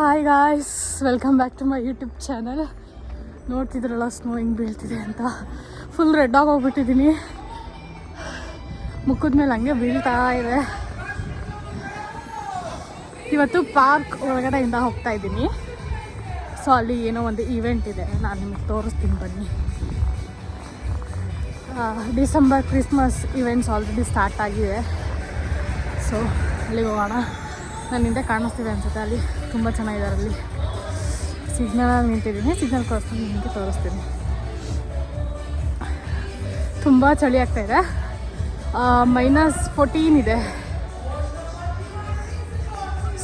Hi guys welcome back to my YouTube channel ನೋಡ್ತಿದ್ರಲ್ಲ snow ಹಿಂಗೆ ಬೀಳ್ತಿದೆ ಅಂತ. ಫುಲ್ ರೆಡ್ ಆಗಿ ಹೋಗ್ಬಿಟ್ಟಿದ್ದೀನಿ ಮುಖದ ಮೇಲೆ ಹಂಗೆ ಬೀಳ್ತಾ ಇದೆ. ಇವತ್ತು ಪಾರ್ಕ್ ಒಳಗಡೆಯಿಂದ ಹೋಗ್ತಾ ಇದ್ದೀನಿ. ಸೊ ಅಲ್ಲಿ ಏನೋ ಒಂದು ಈವೆಂಟ್ ಇದೆ. ನಾನು ನಿಮಗೆ ತೋರಿಸ್ತೀನಿ ಬನ್ನಿ. December Christmas events already start ಆಗಿದೆ. ಸೊ ಅಲ್ಲಿಗೆ ಹೋಗೋಣ. ನನ್ನ ಹಿಂದೆ ಕಾಣಿಸ್ತಿದೆ ಅನ್ಸುತ್ತೆ ಅಲ್ಲಿ. ತುಂಬ ಚೆನ್ನಾಗಿದ್ದಾರೆ ಅಲ್ಲಿ ಸಿಗ್ನಲ್ ನಿಂತಿದ್ದೀನಿ. ಸಿಗ್ನಲ್ ಕ್ರಾಸ್ನಲ್ಲಿ ನಿಮಗೆ ತೋರಿಸ್ತೀನಿ. ತುಂಬ ಚಳಿ ಆಗ್ತಾ ಇದೆ. ಮೈನಸ್ ಫೋರ್ಟೀನ್ ಇದೆ.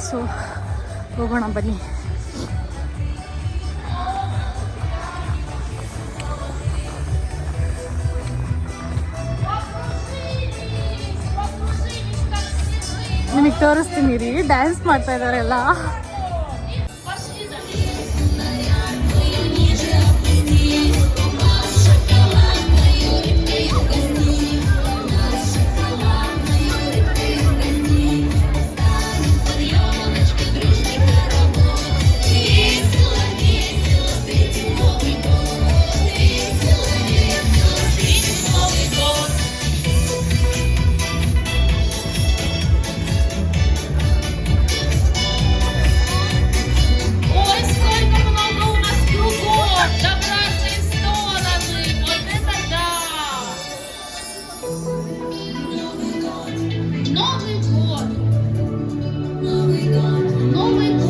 ಸೊ ಹೋಗೋಣ, ಬನ್ನಿ. ನಿಮಗೆ ತೋರಿಸ್ತೀನಿ ರೀ ಡ್ಯಾನ್ಸ್ ಮಾಡ್ತಾ ಇದ್ದಾರೆ ಎಲ್ಲ.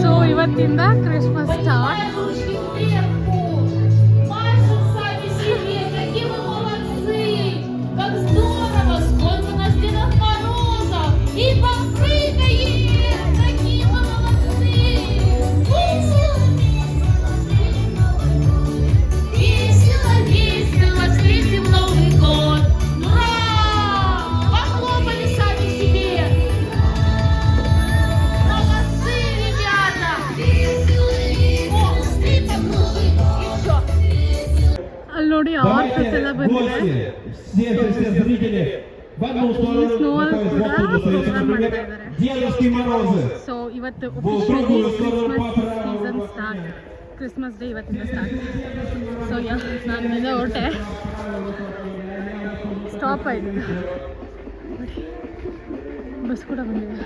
So ಇವತ್ತಿಂದ ಕ್ರಿಸ್ಮಸ್ ಸ್ಟಾರ್ಟ್ ಆರ್ಫಸ್ ಎಲ್ಲ ಬಂದಿದೆ Все, все, все зрители в одну сторону. снова находится туда автобус, программа например, ಮಾಡ್ತಾ Дедушки Морозы. ಸೊ ಇವತ್ತು Бо officially другую сторону Christmas поправила. Season start Christmas day ಇವತ್ತಿಂದ ಸ್ಟಾರ್ಟ್ ಸೊ ಯಾ ನಾನು ಇಲ್ಲಿಂದ ಹೊರಟೆ ಸ್ಟಾಪ್ ಆಯಿತು ಬಸ್ ಕೂಡ ಬಂದಿದೆ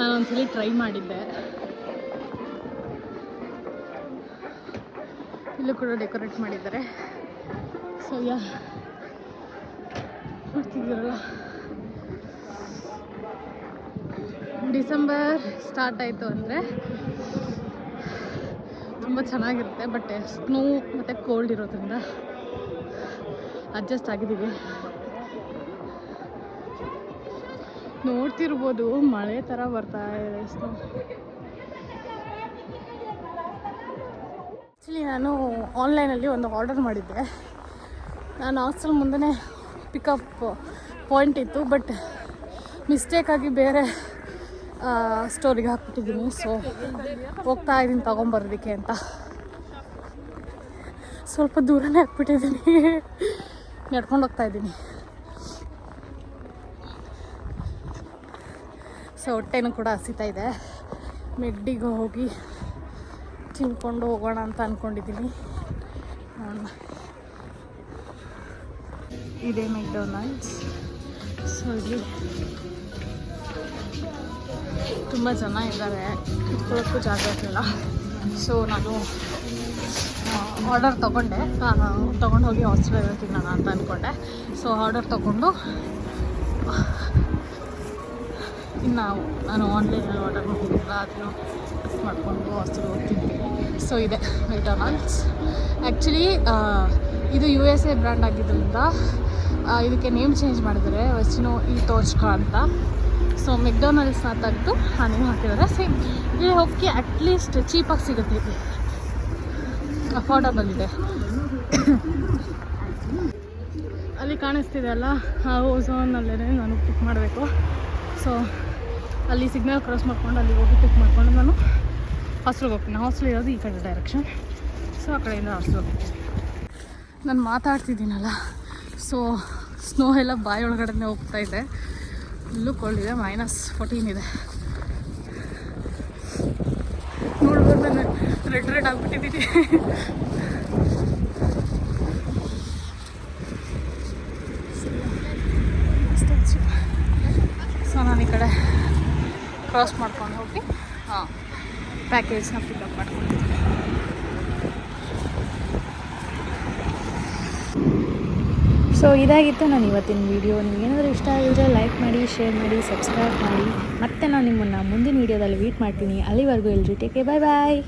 ನಾನೊಂದ್ಸಲಿ ಟ್ರೈ ಮಾಡಿದ್ದೆ. ಇಲ್ಲೂ ಕೂಡ ಡೆಕೋರೇಟ್ ಮಾಡಿದ್ದಾರೆ. ಸೊ ಯಾ ಡಿಸೆಂಬರ್ ಸ್ಟಾರ್ಟ್ ಆಯಿತು ಅಂದರೆ ತುಂಬ ಚೆನ್ನಾಗಿರುತ್ತೆ ಬಟ್ ಸ್ನೋ ಮತ್ತು ಕೋಲ್ಡ್ ಇರೋದ್ರಿಂದ ಅಡ್ಜಸ್ಟ್ ಆಗಿದ್ದೀವಿ. ನೋಡ್ತಿರ್ಬೋದು, ಮಳೆ ಥರ ಬರ್ತಾ ಇದೆ ಸೊ ಆ್ಯಕ್ಚುಲಿ ನಾನು ಆನ್ಲೈನಲ್ಲಿ ಒಂದು ಆರ್ಡರ್ ಮಾಡಿದ್ದೆ. ನಾನು ಹಾಸ್ಟೆಲ್ ಮುಂದೆ ಪಿಕಪ್ ಪಾಯಿಂಟ್ ಇತ್ತು ಬಟ್ ಮಿಸ್ಟೇಕಾಗಿ ಬೇರೆ ಸ್ಟೋರಿಗೆ ಹಾಕ್ಬಿಟ್ಟಿದ್ದೀನಿ. ಸೊ ಹೋಗ್ತಾ ಇದ್ದೀನಿ ತೊಗೊಂಬರೋದಕ್ಕೆ ಅಂತ. ಸ್ವಲ್ಪ ದೂರನೇ ಹಾಕ್ಬಿಟ್ಟಿದ್ದೀನಿ. ನಡ್ಕೊಂಡು ಹೋಗ್ತಾ ಇದ್ದೀನಿ. ಸೊ ಹೊಟ್ಟೆನೂ ಕೂಡ ಹಸಿತಾ ಇದೆ. ಮೆಡ್ಡಿಗೆ ಹೋಗಿ ತಿನ್ಕೊಂಡು ಹೋಗೋಣ ಅಂತ ಅಂದ್ಕೊಂಡಿದ್ದೀನಿ ಇದೆ ಮೆಕ್ಡೊನಾಲ್ಡ್ಸ್. ಸೊ ಇಲ್ಲಿ ತುಂಬ ಜನ ಇದ್ದಾರೆ. ಕುತ್ಕೊಳ್ಳೋಕ್ಕೂ ಜಾಗ ಇರಲಿಲ್ಲ. ಸೊ ನಾನು ಆರ್ಡರ್ ತೊಗೊಂಡೆ. ನಾನು ತೊಗೊಂಡು ಹೋಗಿ ಹಾಸ್ಟೆಲಲ್ಲಿ ತಿನ್ನೋಣ ಅಂತ ಅಂದ್ಕೊಂಡೆ ಸೊ ಆರ್ಡರ್ ತೊಗೊಂಡು ಇನ್ನು ನಾನು ಆನ್ಲೈನಲ್ಲಿ ಆರ್ಡರ್ ಮಾಡಿದ್ದಿಲ್ಲ ಅದನ್ನು ಮಾಡಿಕೊಂಡು ಹಾಸ್ಟೆಲ್ ಹೋಗ್ತಿದ್ವಿ ಸೊ ಇದೆ ಮೆಕ್ಡೊನಾಲ್ಡ್ಸ್ ಆ್ಯಕ್ಚುಲಿ ಇದು ಯು ಎಸ್ ಎ ಬ್ರ್ಯಾಂಡ್ ಆಗಿದ್ದರಿಂದ ಇದಕ್ಕೆ ನೇಮ್ ಚೇಂಜ್ ಮಾಡಿದರೆ ವಸ್ಟಿನ ಈ ತೋಚ್ಕಾ ಅಂತ. ಸೊ ಮೆಕ್ಡೊನಾಲ್ಡ್ಸ್ನ ತೆಗೆದು ಆ ನೇಮ್ ಹಾಕಿದ್ದಾರೆ. ಸೇಮ್ ಇಲ್ಲಿ ಹೋಗಿ ಅಟ್ಲೀಸ್ಟ್ ಚೀಪಾಗಿ ಸಿಗುತ್ತೆ ಇಲ್ಲಿ. ಅಫೋರ್ಡಬಲ್ ಇದೆ. ಅಲ್ಲಿ ಕಾಣಿಸ್ತಿದೆ ಅಲ್ಲ? ಆ ಓಝೋನಲ್ಲೇ ನಾನು ಪಿಕ್ ಮಾಡಬೇಕು. ಸೊ ಅಲ್ಲಿ ಸಿಗ್ನಲ್ ಕ್ರಾಸ್ ಮಾಡ್ಕೊಂಡು ಅಲ್ಲಿ ಹೋಗಿ ಪಿಕ್ ಮಾಡ್ಕೊಂಡು ನಾನು ಹಾಸ್ಟೆಲ್ಗೆ ಹೋಗ್ತೀನಿ. ಹಾಸ್ಟೆಲ್ ಇರೋದು ಈ ಕಡೆ ಡೈರೆಕ್ಷನ್ ಸೊ ಆ ಕಡೆಯಿಂದ ಆರಿಸ್ಬೇಕು ನಾನು ಮಾತಾಡ್ತಿದ್ದೀನಲ್ಲ. ಸೊ ಸ್ನೋ ಎಲ್ಲ ಬಾಯಿ ಒಳಗಡೆನೇ ಹೋಗ್ತಾ ಇದೆ. ಕೋರ್ಡ್ ಇದೆ ಮೈನಸ್ ಫೋರ್ಟೀನ್ ಇದೆ. ನೋಡ್ಬೋದು ನಾನು ರೆಡ್ ರೆಡ್ ಆಗಿಬಿಟ್ಟಿದ್ದೀನಿ. ಸೊ ನಾನು ಈ ಕಡೆ ಕ್ರಾಸ್ ಮಾಡ್ಕೊಂಡು ಹೋಗಿ ಹಾಂ ಪ್ಯಾಕೇಜ್ನ ಪಿಕಪ್ ಮಾಡ್ಕೊಂಡು ಸೊ ಇದಾಗಿತ್ತು ನಾನು ಇವತ್ತಿನ ವೀಡಿಯೋ ನಿಮಗೇನಾದರೂ ಇಷ್ಟ ಆಗಿದ್ರೆ ಲೈಕ್ ಮಾಡಿ ಶೇರ್ ಮಾಡಿ ಸಬ್ಸ್ಕ್ರೈಬ್ ಮಾಡಿ ಮತ್ತೆ ನಾನು ನಿಮ್ಮನ್ನು ಮುಂದಿನ ವೀಡಿಯೋದಲ್ಲಿ ವೀಟ್ ಮಾಡ್ತೀನಿ ಅಲ್ಲಿವರೆಗೂ ಎಲ್ರಿ ಟೇಕೆ ಬಾಯ್ ಬಾಯ್